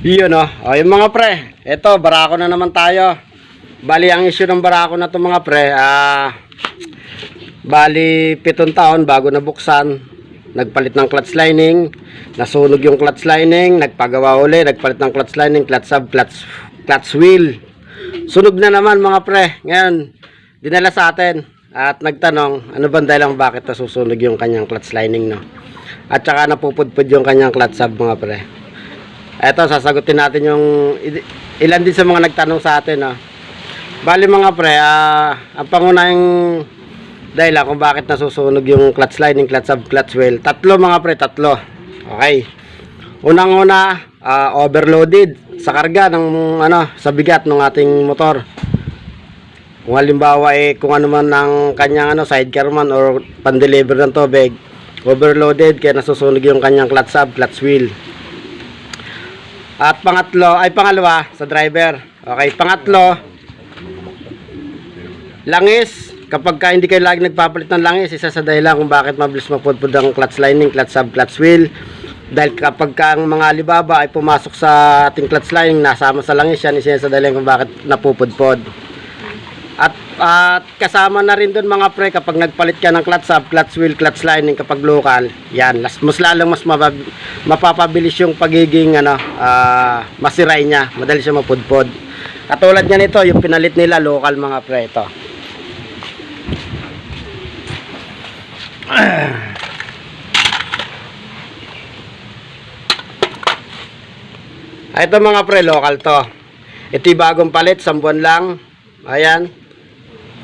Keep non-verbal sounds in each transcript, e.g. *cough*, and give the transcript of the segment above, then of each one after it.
Yun oh. O, yung mga pre, eto, barako na naman tayo. Bali, ang issue ng barako na to mga pre, ah, bali, pitong taon bago nabuksan. Nagpalit ng clutch lining, nasunog yung clutch lining, nagpagawa uli, nagpalit ng clutch lining, clutch sub, clutch, clutch wheel. Sunog na naman mga pre. Ngayon, dinala sa atin at nagtanong, ano ba dahilan bakit nasusunog yung kanyang clutch lining, no? At saka napupudpud yung kanyang clutch sub mga pre. Eto, sasagutin natin yung ilan din sa mga nagtanong sa atin, no? Bali mga pre, ah, ang pangunahing dahilan kung bakit nasusunog yung clutch lining, clutch sub, clutch wheel. Tatlo mga pre, tatlo. Okay. Unang-una, ah, overloaded sa karga ng ano, sa bigat ng ating motor. Kung halimbawa eh kung ano man ang kanyang ano sidecar man or pan-deliver ng tubig, overloaded kaya nasusunog yung kanyang clutch sub, clutch wheel. At pangatlo, ay pangalawa sa driver. Okay, pangatlo, langis. Kapag ka hindi kayo lagi nagpapalit ng langis, isa sa dahilan kung bakit mabilis mapudpud ang clutch lining, clutch sub, clutch wheel. Dahil kapag ka ang mga alibaba ay pumasok sa ating clutch lining, nasama sa langis yan, isa sa dahilan kung bakit napupudpod. At, at kasama na rin doon mga pre kapag nagpalit ka ng clutch sub, clutch wheel, clutch lining kapag local, yan, las, mas lalong mas mapab- mapapabilis yung pagiging ano, ah, masiray niya, madali siya mapudpod. Katulad niya nito, yung pinalit nila local mga pre ito. Ah, Ito mga pre, local to. Ito bagong palit, sambuan lang. Ayan.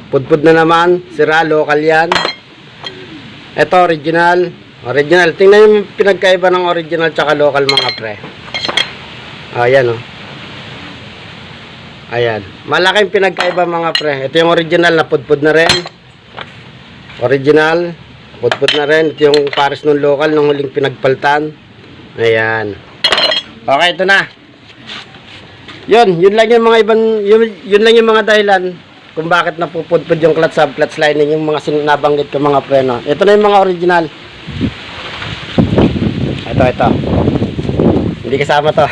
Pudpud na naman. Sira, local yan. Ito, original. Original. Tingnan yung pinagkaiba ng original tsaka local mga pre. Ayan oh. Ayan. Malaking pinagkaiba mga pre. Ito yung original na pudpud na rin. Original. Pudpud na rin. Ito yung pares ng local nung huling pinagpaltan. Ayan. Okay, ito na. Yun, yun lang yung mga ibang, yun, yun lang yung mga dahilan kung bakit napupudpud yung clutch sub, clutch lining, yung mga sin- nabanggit ko mga preno. Ito na yung mga original. Ito, ito. Hindi kasama to. *laughs*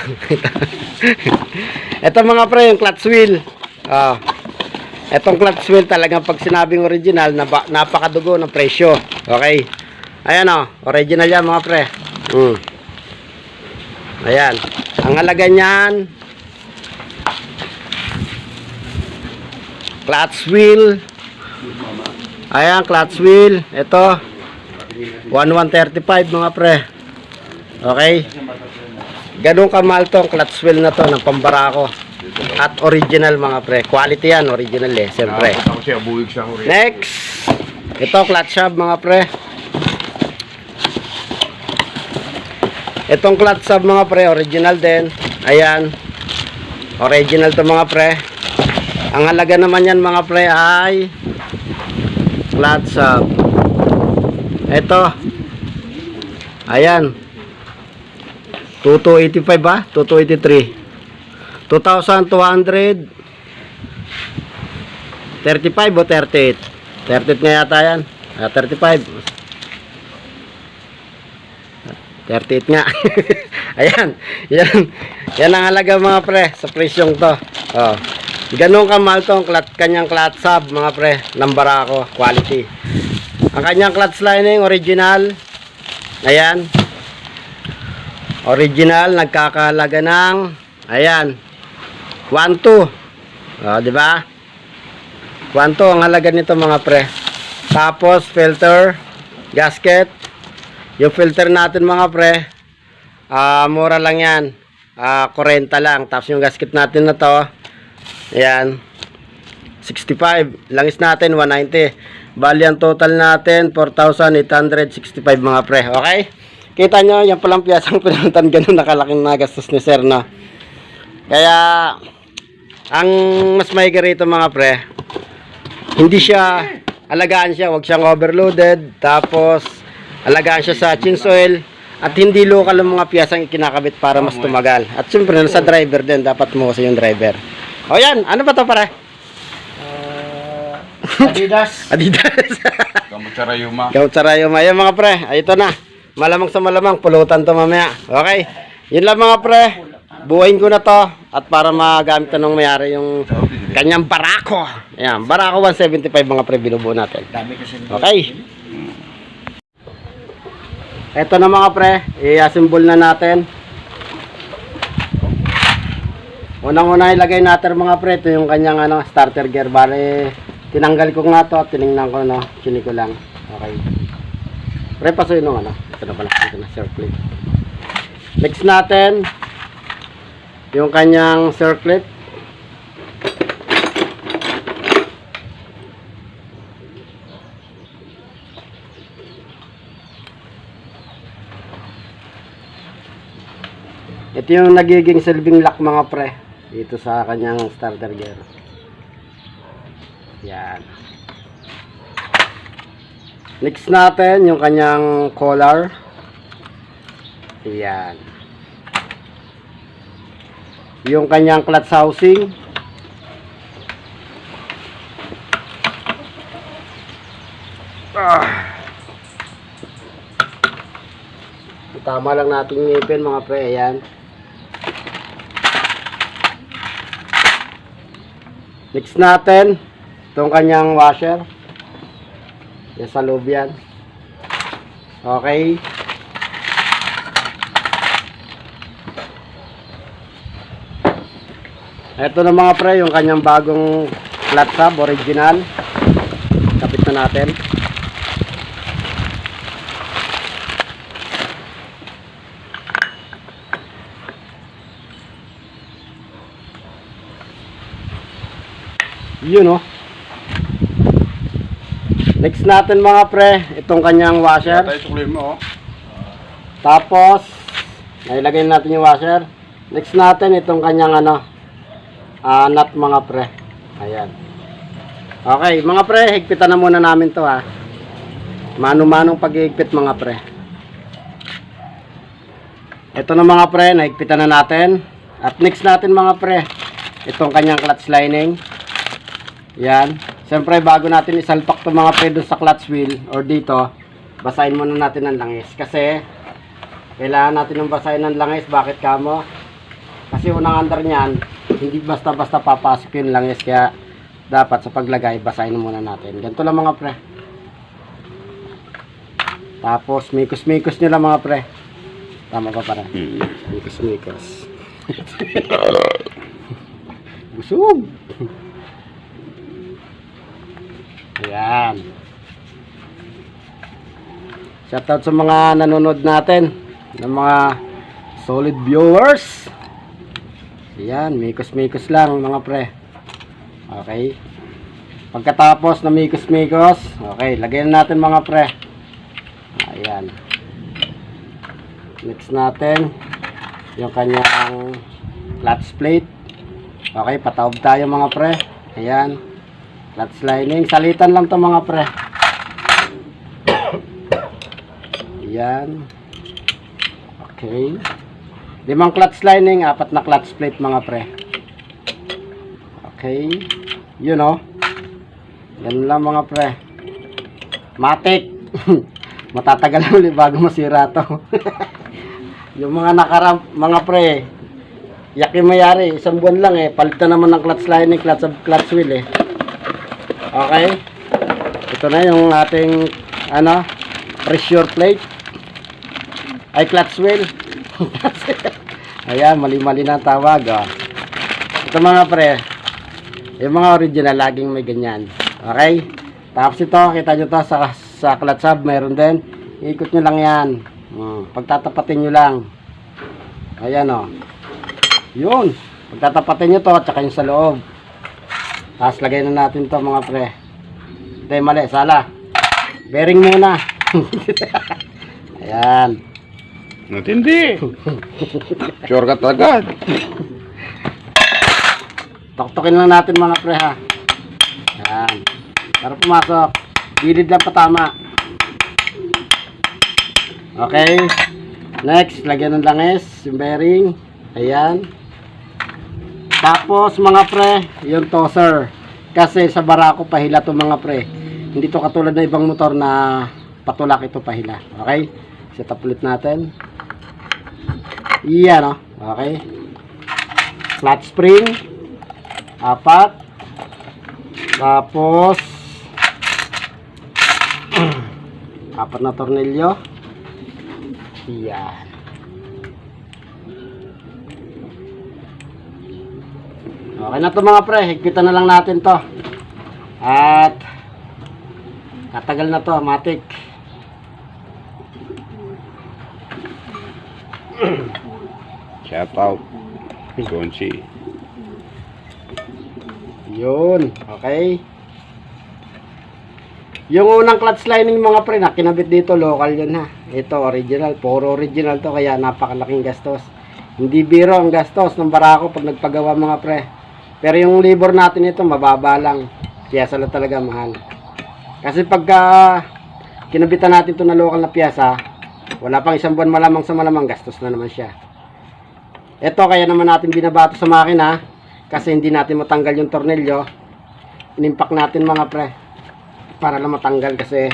ito. mga pre, yung clutch wheel. Ah. Etong clutch wheel talagang pag sinabing original, napa, napakadugo ng presyo. Okay. Ayan o, original yan mga pre. Hmm. Ayan. Ang halaga niyan, clutch wheel. Ayan, clutch wheel. Ito, 1135 mga pre. Okay? Ganun kamahal tong clutch wheel na to ng pambarako. At original mga pre. Quality yan, original eh, siyempre. Rin. Next, ito clutch hub mga pre. Itong clutch hub mga pre, original din. Ayan. Original to mga pre. Ang halaga naman yan mga pre ay clutch hub. Ito. Ayan. 2285 ba? 2283. 2,200 35 o 38? 38 nga yata yan. Ah, 35. 38 nga. *laughs* Ayan. Yan. Yan ang halaga mga pre sa presyong to. Oh. Ganun kamahal tong clat, kanyang clutch sub mga pre. Ng Barako. Quality. Ang kanyang clutch lining original. Ayan. Original. Nagkakahalaga ng ayan. 1, 2. Oh, di ba? Kwanto ang halaga nito mga pre. Tapos filter, gasket. Yung filter natin mga pre, ah mura lang yan. Ah 40 lang. Tapos yung gasket natin na to, ayan, 65. Langis natin 190. Bali ang total natin 4,865 mga pre. Okay? Kita nyo, yan palang piyasang *laughs* pinuntan ganun nakalaking nagastos ni sir na. Kaya ang mas maigi rito mga pre, hindi siya alagaan siya, wag siyang overloaded, tapos alagaan siya sa chin oil at hindi local ang mga piyasang ikinakabit para mas tumagal. At siyempre, nasa driver din, dapat mo kasi yung driver. O yan, ano ba to pare? Adidas. *laughs* Adidas. Kamutsara yuma. Ikaw tsarayo maya mga pre, ay ito na. Malamang sa malamang, pulutan to mamaya. Okay? Yun lang mga pre. buuin ko na to at para magamit na nung mayari yung kanyang barako. Ayan, barako 175 mga pre, binubuo natin. Okay. Ito na mga pre, i-assemble na natin. Unang-una ilagay natin mga pre, ito yung kanyang ano, starter gear. Bale, tinanggal ko nga to at tinignan ko, no, chini ko lang. Okay. Pre, pasuyin nung ano. Ito na pala, ito na, circlip. Next natin, yung kanyang circlip. Ito yung nagiging silbing lock mga pre. Dito sa kanyang starter gear. Yan. Next natin yung kanyang collar. Yan. Yung kanyang clutch housing. Ah. Tama lang natin ngipin mga pre. Ayan. Next natin, itong kanyang washer. Yan sa loob yan. Okay. Ito na mga pre, yung kanyang bagong flat sub, original. Kapit na natin. Yun oh. Next natin mga pre, itong kanyang washer. Tayo sukli mo, oh. Tapos, nailagay natin yung washer. Next natin, itong kanyang ano, ah, nut mga pre. Ayan. Okay, mga pre, higpitan na muna namin to ha. Mano-manong paghihigpit mga pre. Ito na mga pre, nahigpitan na natin. At next natin mga pre, itong kanyang clutch lining. Yan. Siyempre, bago natin isalpak itong mga pre sa clutch wheel or dito, basahin muna natin ang langis. Kasi, kailangan natin ng basahin ng langis. Bakit kamo? Kasi unang andar niyan, hindi basta-basta papasok yung langis. Kaya, dapat sa paglagay, basahin muna natin. Ganito lang mga pre. Tapos, mikos-mikos nyo lang mga pre. Tama pa para? Mikos-mikos. *laughs* Busog! *laughs* Ayan. Shoutout sa mga nanonood natin. Ng mga solid viewers. Ayan, mikos-mikos lang mga pre. Okay. Pagkatapos na mikos-mikos, okay, lagyan natin mga pre. Ayan. Next natin, yung kanyang clutch plate. Okay, patawag tayo mga pre. Ayan. Clutch lining. Salitan lang to mga pre. Ayan. Okay. Limang clutch lining, apat na clutch plate mga pre. Okay. Yun oh. Yan lang mga pre. Matik. *laughs* Matatagal na ulit bago masira to. *laughs* yung mga nakaram, mga pre, yaki mayari, isang buwan lang eh. Palitan naman ng clutch lining, clutch, clutch wheel eh. Okay. Ito na yung ating ano, pressure plate. Ay clutch wheel. *laughs* Ayan, mali-mali na tawag. Oh. Ito mga pre, yung mga original laging may ganyan. Okay? Tapos ito, kita nyo to sa, sa clutch hub, meron din. Ikot nyo lang yan. Hmm. Pagtatapatin nyo lang. Ayan o. Yun. Pagtatapatin nyo to, tsaka yung sa loob. Tapos lagay na natin to mga pre. Hindi, mali. Sala. Bearing muna. *laughs* Ayan. Matindi. *laughs* Shortcut agad. Toktokin lang natin mga pre ha. Ayan. Para pumasok. Gilid lang patama. Okay. Next, lagyan ng langis, yung bearing. Ayan. Tapos mga pre, yung tosser. Kasi sa barako pahila to mga pre. Hindi to katulad ng ibang motor na patulak ito pahila. Okay? Set up ulit natin. Iyan oh. Okay. clutch spring. Apat. Tapos, *clears throat* apat na tornilyo. Yan. Okay na to mga pre, higpitan na lang natin to. At katagal na to, matik. *clears throat* Shout out. Gonsi. Yun, okay. Yung unang clutch lining mga pre na kinabit dito, local yun ha. Ito original, puro original to kaya napakalaking gastos. Hindi biro ang gastos ng barako pag nagpagawa mga pre. Pero yung labor natin ito mababa lang. Kaya sala talaga mahal. Kasi pagka kinabitan natin to na local na piyasa, wala pang isang buwan malamang sa malamang gastos na naman siya. Ito kaya naman natin binabato sa makina kasi hindi natin matanggal yung tornilyo. Inimpak natin mga pre para lang matanggal kasi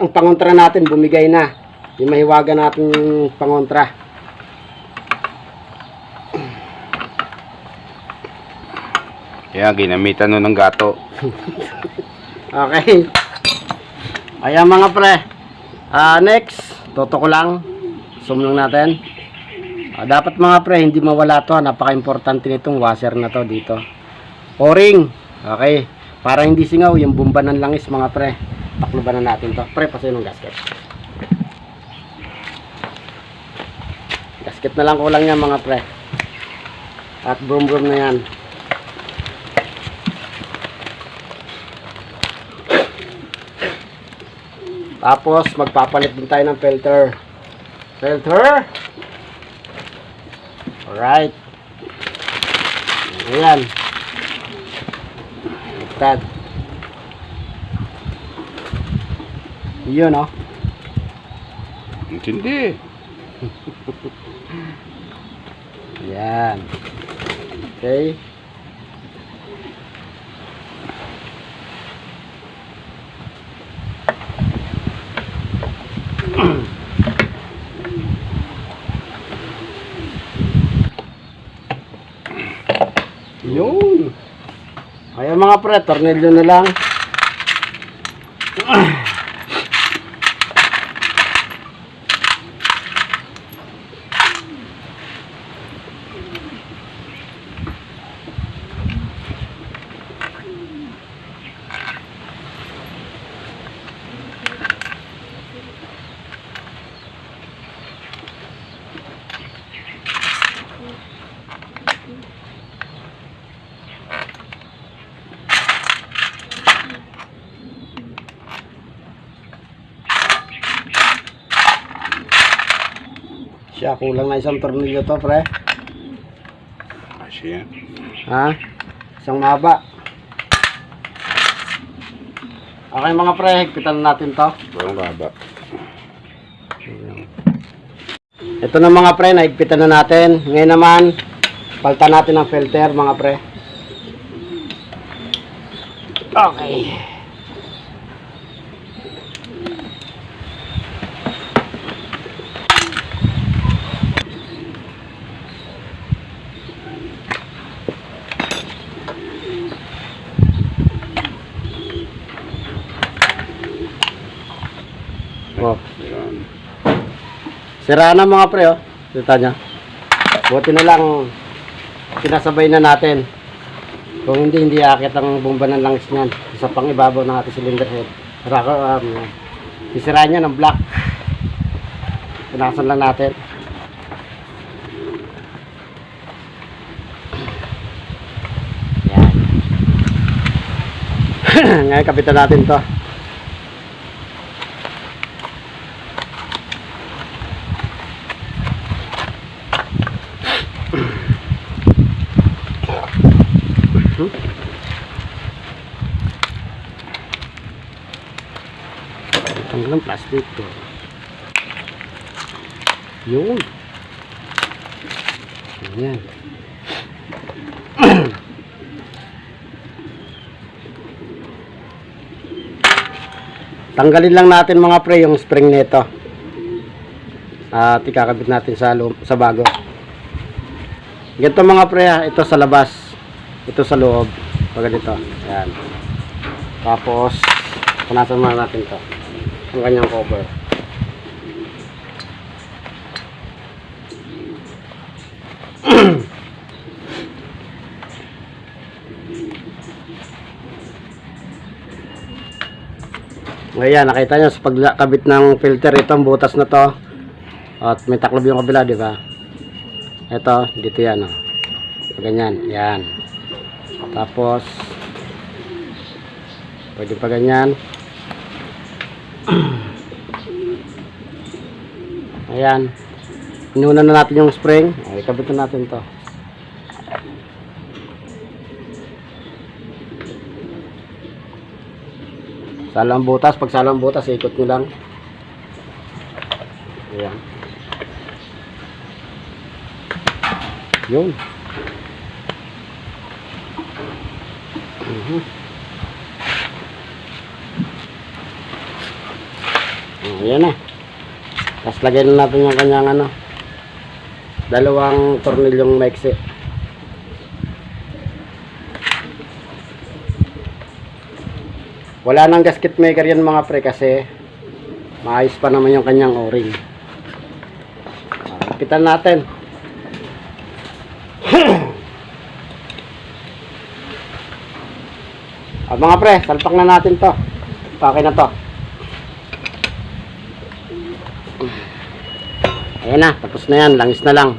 ang pangontra natin bumigay na. Yung mahiwaga natin pangontra. Kaya ginamitan nun ng gato. *laughs* Okay. Ayan mga pre. Ah, next, toto ko lang. Zoom lang natin. Ah, dapat mga pre, hindi mawala to. Napaka-importante nitong washer na to dito. O-ring. Okay. Para hindi singaw yung bumba ng langis mga pre. Takluban na natin to. Pre, pasayo ng gasket. Gasket na lang kulang yan mga pre. At broom broom na yan. Tapos magpapalit din tayo ng filter. Filter. Alright. Ayan. Ligtad. Yun oh. Intindi. *laughs* Ayan. Okay. Yun. Kaya mga pre, tornilyo na lang. *clears throat* Siya, kulang na isang tornilyo to, pre. Yan. Ha? Isang mahaba. Okay mga pre, higpitan na natin to. Walang baba. Ito na mga pre, naigpitan na natin. Ngayon naman, palitan natin ang filter mga pre. Okay. Sira na mga pre, oh. Kita nyo. Buti na lang, sinasabay na natin. Kung hindi, hindi akit ang bomba ng langis niyan. Isa pang ibabaw ng ating cylinder head. Sira ko, um, sisira niya ng black. Punasan lang natin. Yan. *laughs* Ngayon, kapitan natin to. Ng plastic to. Yun. Ayan. *clears throat* Tanggalin lang natin mga pre yung spring nito. At ikakabit natin sa sa bago. Ganito mga pre, ah, ito sa labas. Ito sa loob. Pag ganito. Yan. Tapos, punasan muna natin to. Ang kanyang cover. *clears throat* Ayan, nakita nyo sa pagkabit ng filter, itong butas na to. At may taklob yung kabila, di ba? Ito, dito yan, oh. Ganyan, yan. Tapos, pwede pa ganyan. Ayan. Inuna na natin yung spring. Ay, kabit na natin to. Salang butas, pag salang butas, ikot nyo lang. Ayan. Yun. Mhm. Oh, ayan na. Tapos lagyan na natin yung kanyang ano. Dalawang tornilyong maiksi. Wala nang gasket maker yan mga pre kasi maayos pa naman yung kanyang o-ring. Kita natin. *clears throat* Ah, mga pre, salpak na natin to. Pake na to. Ayan na, tapos na yan, langis na lang.